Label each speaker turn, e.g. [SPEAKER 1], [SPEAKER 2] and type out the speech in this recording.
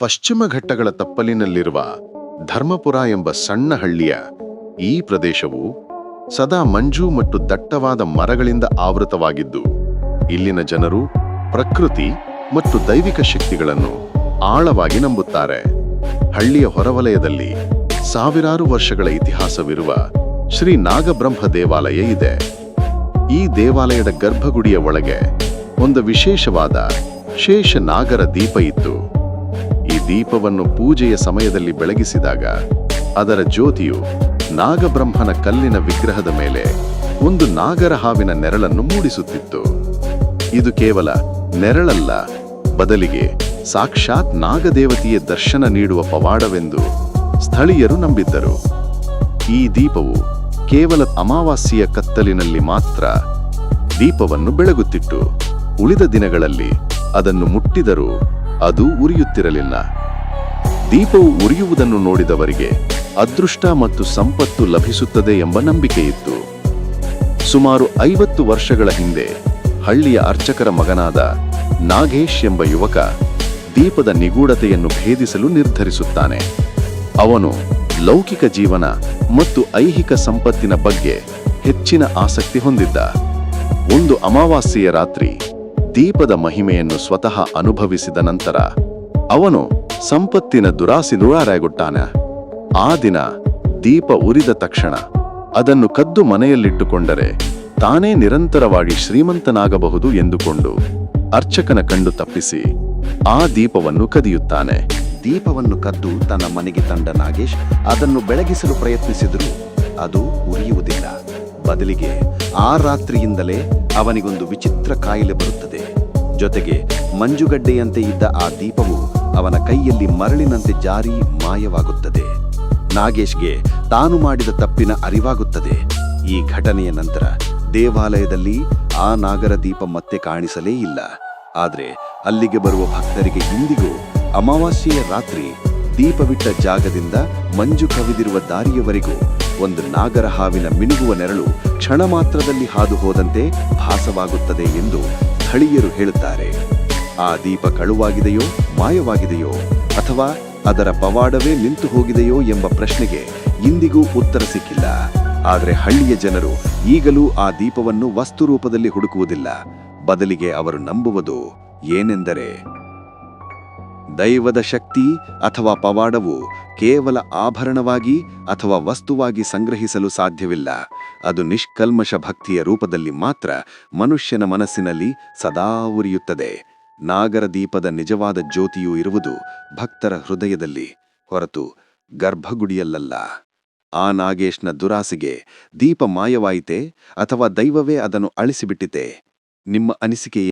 [SPEAKER 1] ಪಶ್ಚಿಮ ಘಟ್ಟಗಳ ತಪ್ಪಲಿನಲ್ಲಿರುವ ಧರ್ಮಪುರ ಎಂಬ ಸಣ್ಣ ಹಳ್ಳಿಯ ಈ ಪ್ರದೇಶವು ಸದಾ ಮಂಜು ಮತ್ತು ದಟ್ಟವಾದ ಮರಗಳಿಂದ ಆವೃತವಾಗಿದ್ದು, ಇಲ್ಲಿನ ಜನರು ಪ್ರಕೃತಿ ಮತ್ತು ದೈವಿಕ ಶಕ್ತಿಗಳನ್ನು ಆಳವಾಗಿ ನಂಬುತ್ತಾರೆ. ಹಳ್ಳಿಯ ಹೊರವಲಯದಲ್ಲಿ ಸಾವಿರಾರು ವರ್ಷಗಳ ಇತಿಹಾಸವಿರುವ ಶ್ರೀ ನಾಗಬ್ರಹ್ಮ ದೇವಾಲಯ ಇದೆ. ಈ ದೇವಾಲಯದ ಗರ್ಭಗುಡಿಯ ಒಳಗೆ ಒಂದು ವಿಶೇಷವಾದ ಶೇಷ ನಾಗರ ದೀಪ ಇತ್ತು. ದೀಪವನ್ನು ಪೂಜೆಯ ಸಮಯದಲ್ಲಿ ಬೆಳಗಿಸಿದಾಗ ಅದರ ಜ್ಯೋತಿಯು ನಾಗಬ್ರಹ್ಮನ ಕಲ್ಲಿನ ವಿಗ್ರಹದ ಮೇಲೆ ಒಂದು ನಾಗರ ಹಾವಿನ ನೆರಳನ್ನು ಮೂಡಿಸುತ್ತಿತ್ತು. ಇದು ಕೇವಲ ನೆರಳಲ್ಲ, ಬದಲಿಗೆ ಸಾಕ್ಷಾತ್ ನಾಗದೇವತೆಯ ದರ್ಶನ ನೀಡುವ ಪವಾಡವೆಂದು ಸ್ಥಳೀಯರು ನಂಬಿದ್ದರು. ಈ ದೀಪವು ಕೇವಲ ಅಮಾವಾಸ್ಯೆಯ ಕತ್ತಲಿನಲ್ಲಿ ಮಾತ್ರ ದೀಪವನ್ನು ಬೆಳಗುತ್ತಿಟ್ಟು ಉಳಿದ ದಿನಗಳಲ್ಲಿ ಅದನ್ನು ಮುಟ್ಟಿದರೂ ಅದು ಉರಿಯುತ್ತಿರಲಿಲ್ಲ. ದೀಪವು ಉರಿಯುವುದನ್ನು ನೋಡಿದವರಿಗೆ ಅದೃಷ್ಟ ಮತ್ತು ಸಂಪತ್ತು ಲಭಿಸುತ್ತದೆ ಎಂಬ ನಂಬಿಕೆಯಿತ್ತು. ಸುಮಾರು ಐವತ್ತು ವರ್ಷಗಳ ಹಿಂದೆ ಹಳ್ಳಿಯ ಅರ್ಚಕರ ಮಗನಾದ ನಾಗೇಶ್ ಎಂಬ ಯುವಕ ದೀಪದ ನಿಗೂಢತೆಯನ್ನು ಭೇದಿಸಲು ನಿರ್ಧರಿಸುತ್ತಾನೆ. ಅವನು ಲೌಕಿಕ ಜೀವನ ಮತ್ತು ಐಹಿಕ ಸಂಪತ್ತಿನ ಬಗ್ಗೆ ಹೆಚ್ಚಿನ ಆಸಕ್ತಿ ಹೊಂದಿದ್ದ. ಒಂದು ಅಮಾವಾಸ್ಯೆಯ ರಾತ್ರಿ ದೀಪದ ಮಹಿಮೆಯನ್ನು ಸ್ವತಃ ಅನುಭವಿಸಿದ ನಂತರ ಅವನು ಸಂಪತ್ತಿನ ದುರಾಸಿ ನೂರಾರಾಗುತ್ತಾನೆ ಆ ದಿನ ದೀಪ ಉರಿದ ತಕ್ಷಣ ಅದನ್ನು ಕದ್ದು ಮನೆಯಲ್ಲಿಟ್ಟುಕೊಂಡರೆ ತಾನೇ ನಿರಂತರವಾಗಿ ಶ್ರೀಮಂತನಾಗಬಹುದು ಎಂದುಕೊಂಡು ಅರ್ಚಕನ ಕಂಡು ತಪ್ಪಿಸಿ ಆ ದೀಪವನ್ನು ಕದಿಯುತ್ತಾನೆ.
[SPEAKER 2] ದೀಪವನ್ನು ಕದ್ದು ತನ್ನ ಮನೆಗೆ ತಂಡ ನಾಗೇಶ್ ಅದನ್ನು ಬೆಳಗಿಸಲು ಪ್ರಯತ್ನಿಸಿದರೂ ಅದು ಉರಿಯುವುದಿಲ್ಲ. ಬದಲಿಗೆ ಆ ರಾತ್ರಿಯಿಂದಲೇ ಅವನಿಗೊಂದು ವಿಚಿತ್ರ ಕಾಯಿಲೆ ಬರುತ್ತದೆ. ಜೊತೆಗೆ ಮಂಜುಗಡ್ಡೆಯಂತೆ ಇದ್ದ ಆ ದೀಪವು ಅವನ ಕೈಯಲ್ಲಿ ಮರಳಿನಂತೆ ಜಾರಿ ಮಾಯವಾಗುತ್ತದೆ. ನಾಗೇಶ್ಗೆ ತಾನು ಮಾಡಿದ ತಪ್ಪಿನ ಅರಿವಾಗುತ್ತದೆ. ಈ ಘಟನೆಯ ನಂತರ ದೇವಾಲಯದಲ್ಲಿ ಆ ನಾಗರ ದೀಪ ಮತ್ತೆ ಕಾಣಿಸಲೇ ಇಲ್ಲ. ಆದರೆ ಅಲ್ಲಿಗೆ ಬರುವ ಭಕ್ತರಿಗೆ ಇಂದಿಗೂ ಅಮಾವಾಸ್ಯೆಯ ರಾತ್ರಿ ದೀಪವಿಟ್ಟ ಜಾಗದಿಂದ ಮಂಜು ಕವಿದಿರುವ ದಾರಿಯವರೆಗೂ ಒಂದು ನಾಗರ ಹಾವಿನ ಮಿನುಗುವ ನೆರಳು ಕ್ಷಣ ಮಾತ್ರದಲ್ಲಿ ಹಾದು ಹೋದಂತೆ ಭಾಸವಾಗುತ್ತದೆ ಎಂದು ಸ್ಥಳೀಯರು ಹೇಳುತ್ತಾರೆ. ಆ ದೀಪ ಕಳುವಾಗಿದೆಯೋ, ಮಾಯವಾಗಿದೆಯೋ, ಅಥವಾ ಅದರ ಪವಾಡವೇ ನಿಂತು ಹೋಗಿದೆಯೋ ಎಂಬ ಪ್ರಶ್ನೆಗೆ ಇಂದಿಗೂ ಉತ್ತರ ಸಿಕ್ಕಿಲ್ಲ. ಆದರೆ ಹಳ್ಳಿಯ ಜನರು ಈಗಲೂ ಆ ದೀಪವನ್ನು ವಸ್ತು ರೂಪದಲ್ಲಿ ಹುಡುಕುವುದಿಲ್ಲ. ಬದಲಿಗೆ ಅವರು ನಂಬುವುದು ಏನೆಂದರೆ, ದೈವದ ಶಕ್ತಿ ಅಥವಾ ಪವಾಡವು ಕೇವಲ ಆಭರಣವಾಗಿ ಅಥವಾ ವಸ್ತುವಾಗಿ ಸಂಗ್ರಹಿಸಲು ಸಾಧ್ಯವಿಲ್ಲ. ಅದು ನಿಷ್ಕಲ್ಮಶ ಭಕ್ತಿಯ ರೂಪದಲ್ಲಿ ಮಾತ್ರ ಮನುಷ್ಯನ ಮನಸ್ಸಿನಲ್ಲಿ ಸದಾ ಉರಿಯುತ್ತದೆ. ನಾಗರ ದೀಪದ ನಿಜವಾದ ಜ್ಯೋತಿಯು ಇರುವುದು ಭಕ್ತರ ಹೃದಯದಲ್ಲಿ ಹೊರತು ಗರ್ಭಗುಡಿಯಲ್ಲಲ್ಲ. ಆ ನಾಗೇಶ್ನ ದುರಾಸೆಗೆ ದೀಪ ಮಾಯವಾಯಿತೆ ಅಥವಾ ದೈವವೇ ಅದನ್ನು ಅಳಿಸಿಬಿಟ್ಟಿತೆ? ನಿಮ್ಮ ಅನಿಸಿಕೆ